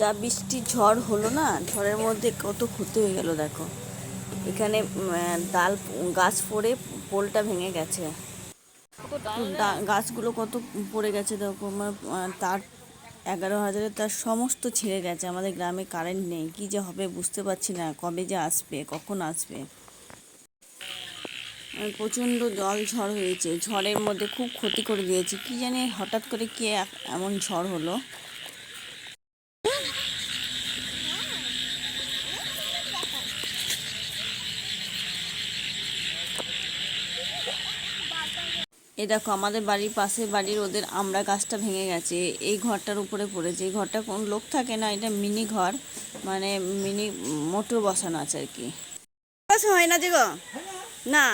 যা বৃষ্টি, ঝড় হলো না, ঝড়ের মধ্যে কত ক্ষতি হয়ে গেল দেখো। এখানে ডাল, গাছ পড়ে, পোলটা ভেঙে গেছে। গাছগুলো কত পড়ে গেছে দেখো আমার তার এগারো হাজারে তার সমস্ত ছিঁড়ে গেছে, আমাদের গ্রামে কারেন্ট নেই, কি যে হবে বুঝতে পারছি না, কবে যে আসবে, কখন আসবে। প্রচণ্ড জল ঝড় হয়েছে, ঝড়ের মধ্যে খুব ক্ষতি করে দিয়েছে, কি জানি হঠাৎ করে কি এমন ঝড় হলো। এই দেখো আমাদের বাড়ির পাশে বাড়ির ওদের আমরা গাছটা ভেঙে গেছে। এই ঘরটার উপরে পড়েছে এই ঘরটা কোন লোক থাকে না এটা মিনি ঘর মানে মিনি মোটর বসানো আছে আর কি। হয় না যে গো? না।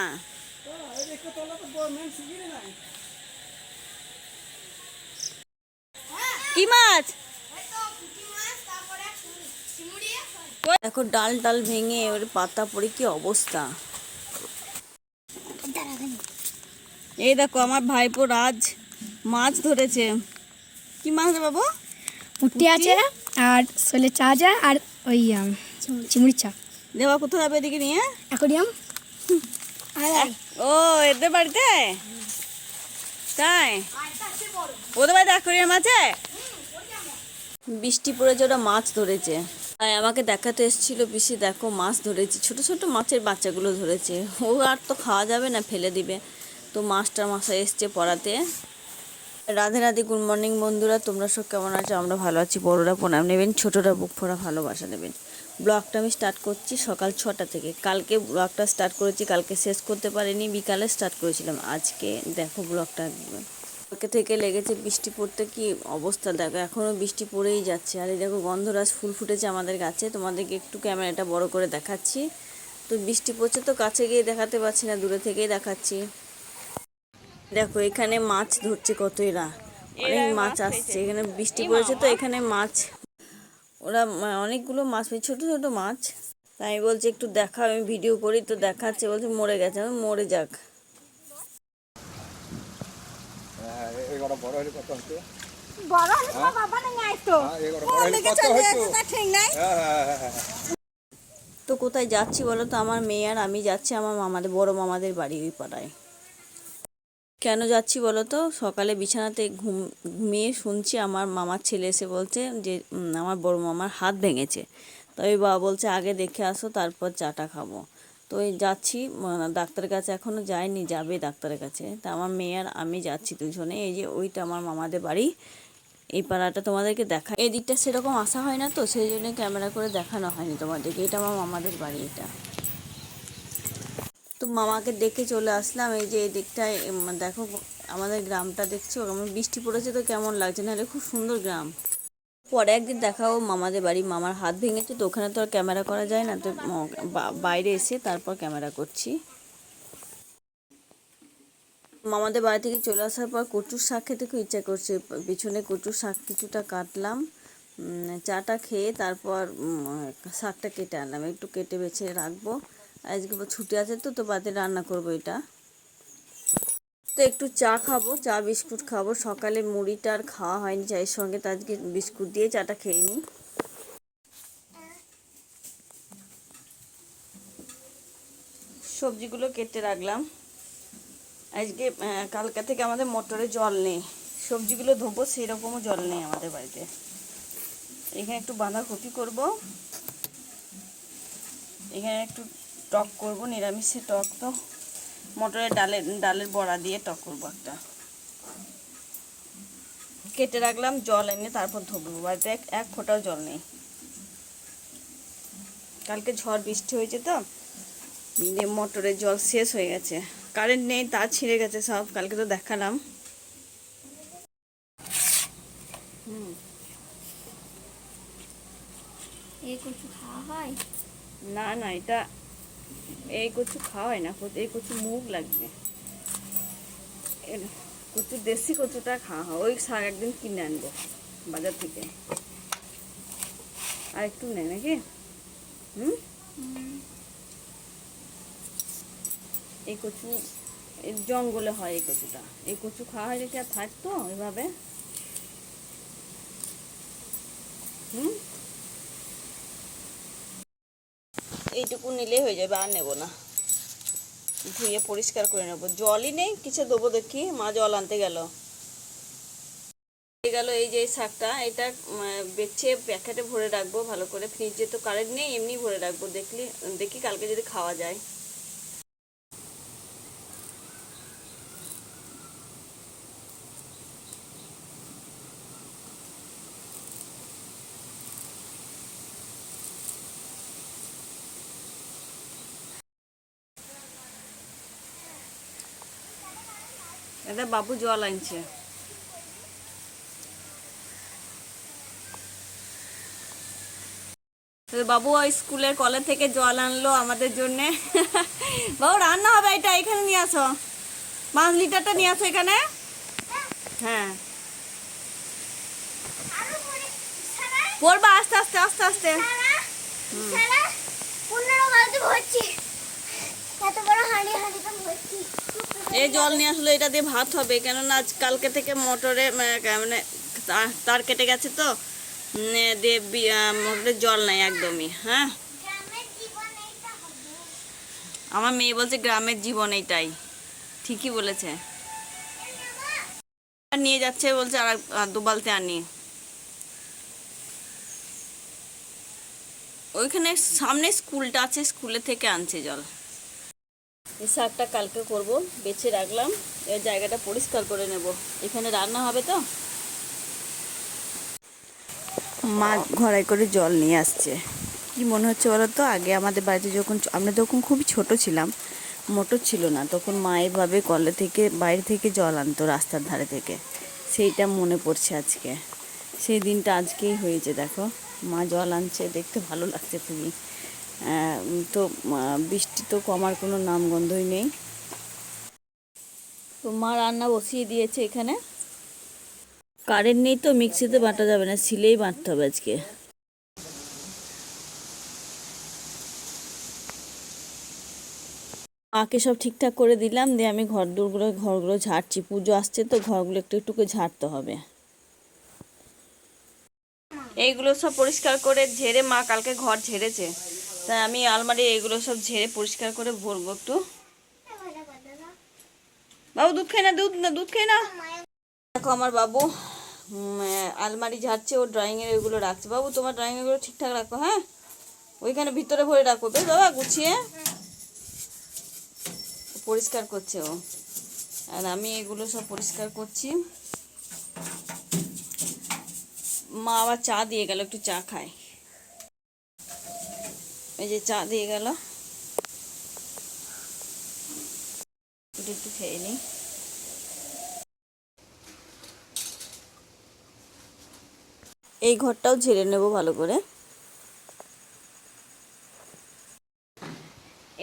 কি মাছ? দেখো ডাল ডাল ভেঙে ওর পাতা পড়ে কি অবস্থা? এই দেখো আমার ভাইপো রাজ মাছ ধরেছে। কি মাছ রে বাবু? পুঁটি আছে আর শোলে চা আছে আর ওই চিংড়ির চা। দেওয়া কোথাও যাবে এদিকে নিয়ে? অ্যাকোরিয়াম। ও এদের বাড়িতে? তাই? ওদের বাড়িতে অ্যাকোরিয়াম আছে? বৃষ্টি পড়েছে ওরা মাছ ধরেছে। তাই আমাকে দেখাতে এসেছিল পিসি দেখো মাছ ধরেছে। ছোট ছোট মাছের বাচ্চাগুলো ধরেছে। ও আর তো খাওয়া যাবে না ফেলে দিবে। তো মাস্টার মশাই এসছে পড়াতে। রাধে রাধে গুড মর্নিং বন্ধুরা, তোমরা সব কেমন আছো? আমরা ভালো আছি। বড়রা প্রণাম নেবেন, ছোটরা বুক ফোড়া ভালোবাসা নেবেন। ব্লগটা আমি স্টার্ট করছি সকাল ছটা থেকে। কালকে ব্লগটা স্টার্ট করেছি, কালকে শেষ করতে পারিনি, বিকালে স্টার্ট করেছিলাম। আজকে দেখো ব্লগটা একদম। কালকে থেকে লেগেছে বৃষ্টি পড়তে কি অবস্থা? দেখো এখনও বৃষ্টি পড়েই যাচ্ছে। আর এই দেখো গন্ধরাজ ফুল ফুটেছে আমাদের গাছে। তোমাদেরকে একটু ক্যামেরাটা বড় করে দেখাচ্ছি। তো বৃষ্টি পড়ছে তো কাছে গিয়ে দেখাতে পারছি না, দূরে থেকেই দেখাচ্ছি। দেখো এখানে মাছ ধরছে কত এরা অনেক মাছ আসছে এখানে বৃষ্টি পড়েছে তো এখানে মাছ। ওরা অনেকগুলো মাছ পেয়েছে ছোট ছোট মাছ। তাই আমি বলছি একটু দেখা আমি ভিডিও করি। তো দেখাচ্ছে বলছে মরে গেছে। আমি মরে যাক। তো কোথায় যাচ্ছি বলো তো? আমার মেয়ে আর আমি যাচ্ছি আমার মামাদের বড় মামাদের বাড়ি ওই পাড়ায়। কেন যাচ্ছি বলো তো সকালে বিছানাতে ঘুম, ঘুমিয়ে শুনছি আমার মামার ছেলে এসে বলছে যে আমার বড় মামার হাত ভেঙেছে। তো ওই বাবা বলছে, আগে দেখে আসো, তারপর চাটা খাব। তো ওই যাচ্ছি ডাক্তারের কাছে এখনও যায়নি, যাবে ডাক্তারের কাছে। তা আমার মেয়ে আর আমি যাচ্ছি দুজনে। এই যে ওইটা আমার মামাদের বাড়ি। এই পাড়াটা তোমাদেরকে দেখা এই দিকটা সেরকম আসা হয় না তো, সেই জন্য ক্যামেরা করে দেখানো হয়নি তোমাদেরকে। এটা আমার মামাদের বাড়ি এটা। মামাকে দেখে চলে আসলাম। এই যে এই দিকটায় দেখো, আমাদের গ্রামটা দেখছ? আমার বৃষ্টি পড়েছে তো কেমন লাগছে? নাহলে খুব সুন্দর গ্রাম। পরে একদিন দেখাও মামাদের বাড়ি। মামার হাত ভেঙেছে তো ওখানে তো আর ক্যামেরা করা যায় না। তো বাইরে এসে তারপর ক্যামেরা করছি। মামাদের বাড়ি থেকে চলে আসার পর কচুর শাক খেতে খুব ইচ্ছা করছে। পিছনে কচুর শাক কিছুটা কাটলাম। চাটা খেয়ে তারপর শাকটা কেটে আনলাম। একটু কেটে বেছে রাখব। আজকে ছুটি আছে তো তো বাদে রান্না করব এটা। তো একটু চা খাব, চা, বিস্কুট খাব। সকালে মুড়িটা আর খাওয়া হয়নি চায়ের সঙ্গে, তো আজকে বিস্কুট দিয়ে চাটা খেয়ে নিই। সবজিগুলো কেটে রাখলাম। আজকে কালকা থেকে আমাদের মোটরে জল নেই। সবজিগুলো ধোবো, সেরকমও জল নেই আমাদের বাড়িতে। এখানে একটু বাঁধাকপি করব। এখানে একটু টক করব নিরামিষে টক তো। মটরের ডালের ডালের বড়া দিয়ে টক করব একটা। কেটে রাখলাম জল এনে তারপর ধোবো। বাড়িতে এক এক ফোঁটাও জল নেই। কালকে ঝড় বৃষ্টি হয়েছে তো মোটরের জল শেষ হয়ে গেছে। কারেন্ট নেই তার ছিঁড়ে গেছে সব কালকে তো দেখালাম। হয়? না না এটা এই কচু খাওয়া হয় না এই কচু মুখ লাগবে। কচু, দেশি কচুটা খাওয়া হয়, ওই শাক একদিন কিনে আনব বাজার থেকে। আর একটু নেই নাকি? হুম? এই কচু জঙ্গলে হয় এই কচুটা। এই কচু খাওয়া হয় কি আর থাকতো এভাবে হুম? এইটুকু নিলেই হয়ে যাবে, আর নেব না। ধুয়ে পরিষ্কার করে নেব। জলই নেই, কিছু দেবো দেখি। মা জল আনতে গেল। গেল এই যে শাকটা। এটা বেছে প্যাকেটে ভরে রাখব ভালো করে। ফ্রিজে তো কারেন্ট নেই, এমনি ভরে রাখব। দেখলি, দেখি কালকে যদি খাওয়া যায়। এটা বাবু জল আনছে। বাবু ওই স্কুলের কলে থেকে জল আনলো আমাদের জন্য। বাবু রান্না হবে এটা এখানে নিয়ে আসো। পাঁচ লিটারটা নিয়ে আসো এখানে। হ্যাঁ। পড়বা আস্তে আস্তে আস্তে আস্তে। পনেরো এই জল নিয়ে আসলে এটা দিয়ে ভাত হবে, কেননা আজ কালকে থেকে মোটরে মানে তার- কেটে গেছে তো দিয়ে মোটরে জল নাই একদমই হ্যাঁ? আমার মেয়ে বলছে গ্রামের জীবন এইটাই, ঠিকই বলেছে। নিয়ে যাচ্ছে বলছে আর এক- আর দু বালতি আনি ওইখানে সামনে স্কুলটা আছে, স্কুলে থেকে আনছে জল। এই শাকটা কালকে করব, বেছে রাখলাম এই জায়গাটা পরিষ্কার করে নেব। এখানে রান্না হবে তো? মা ঘড়াই করে জল নিয়ে আসছে। কি মনে হচ্ছে বলো তো? আগে আমাদের বাড়িতে যখন আমরা যখন খুবই ছোট ছিলাম, মোটর ছিল না, তখন মা এভাবে কলে থেকে, বাইরে থেকে জল আনতো রাস্তার ধারে থেকে। সেইটা মনে পড়ছে আজকে। সেই দিনটা আজকেই হয়েছে, দেখো। মা জল আনছে, দেখতে ভালো লাগছে খুবই। তো বৃষ্টি তো কমার কোনো নামগন্ধই নেই। তো মা রান্না বসিয়ে দিয়েছে এখানে। কারেন্ট নেই তো, মিক্সিতে বাটা যাবে না সিলেই বাটতে হবে আজকে। মাকে সব ঠিকঠাক করে দিলাম, দিয়ে আমি ঘর দূরগুলো ঘরগুলো ঝাড়ছি। পুজো আসছে তো, ঘরগুলো একটু একটু করে ঝাড়তে হবে। এইগুলো সব পরিষ্কার করে ঝেড়ে মা কালকে ঘর ঝেড়েছে। তাই আমি আলমারি এগুলো সব ঝেড়ে পরিষ্কার করে ভরবো একটু। বাবু, দুধ খাই না, দুধ না, দুধ খাই না দেখো আমার বাবু আলমারি ঝাড়ছে, ও ড্রয়িং এর ওইগুলো রাখছে। বাবু, তোমার ড্রয়িং এগুলো ঠিকঠাক রাখো হ্যাঁ? ওইখানে ভিতরে ভরে রাখো, বেশ বাবা, গুছিয়ে। পরিষ্কার করছে ও। আর আমি এগুলো সব পরিষ্কার করছি। মা আবার চা দিয়ে গেল, একটু চা খায়। এই যে চা দিয়ে গেল। একটু খেয়ে এই ঘরটাও ঝেড়ে নেব ভালো করে।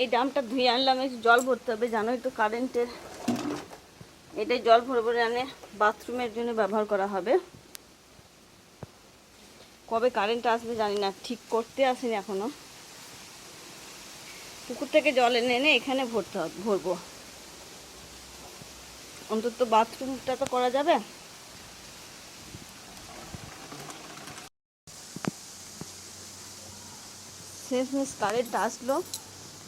এই ড্রামটা ধুয়ে আনলাম একটু জল ভরতে হবে, জানোই তো কারেন্টের। এটাই জল ভরে ভরে আনে, বাথরুমের জন্য ব্যবহার করা হবে। কবে কারেন্ট আসবে জানি না, ঠিক করতে আসেনি এখনও। পুকুর থেকে জল এনে এনে এখানে ভরতে হবে, ভরবো। অন্তত বাথরুমটা তো করা যাবে? শেষমেশ কারেন্ট আসলো,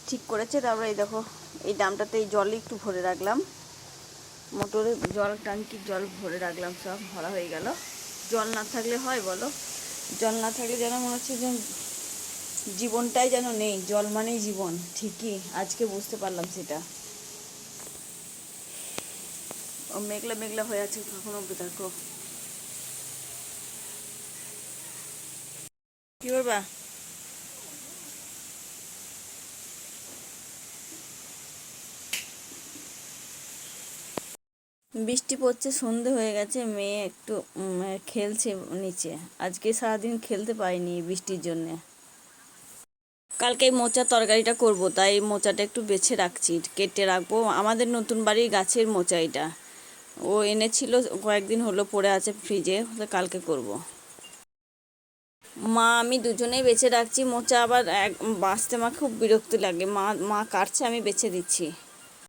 ঠিক করেছে, তারপরে এই দেখো, এই ডামটাতে এই জলই একটু ভরে রাখলাম। মোটরে জল, ট্যাঙ্কির জল ভরে রাখলাম, সব ভরা হয়ে গেল। জল না থাকলে হয় বলো? জল না থাকলে যেন মনে হচ্ছে যে জীবনটাই যেন নেই, জল মানেই জীবন, ঠিকই, আজকে বুঝতে পারলাম সেটা। ও মেঘলা মেঘলা হয়ে আছে, কখনো দেখো। কি করবা? বৃষ্টি পড়ছে, সন্ধে হয়ে গেছে, মেয়ে একটু খেলছে নিচে। আজকে সারাদিন খেলতে পারিনি বৃষ্টির জন্যে। কালকে মোচার তরকারিটা করব, তাই মোচাটা একটু বেছে রাখছি, কেটে রাখব। আমাদের নতুন বাড়ির গাছের মোচা এটা। ও এনেছিল, কয়েকদিন হলো পড়ে আছে ফ্রিজে কালকে করব। মা, আমি দুজনেই বেছে রাখছি মোচা, আবার এক, বাঁচতে মা খুব বিরক্ত লাগে। মা মা কাটছে, আমি বেছে দিচ্ছি।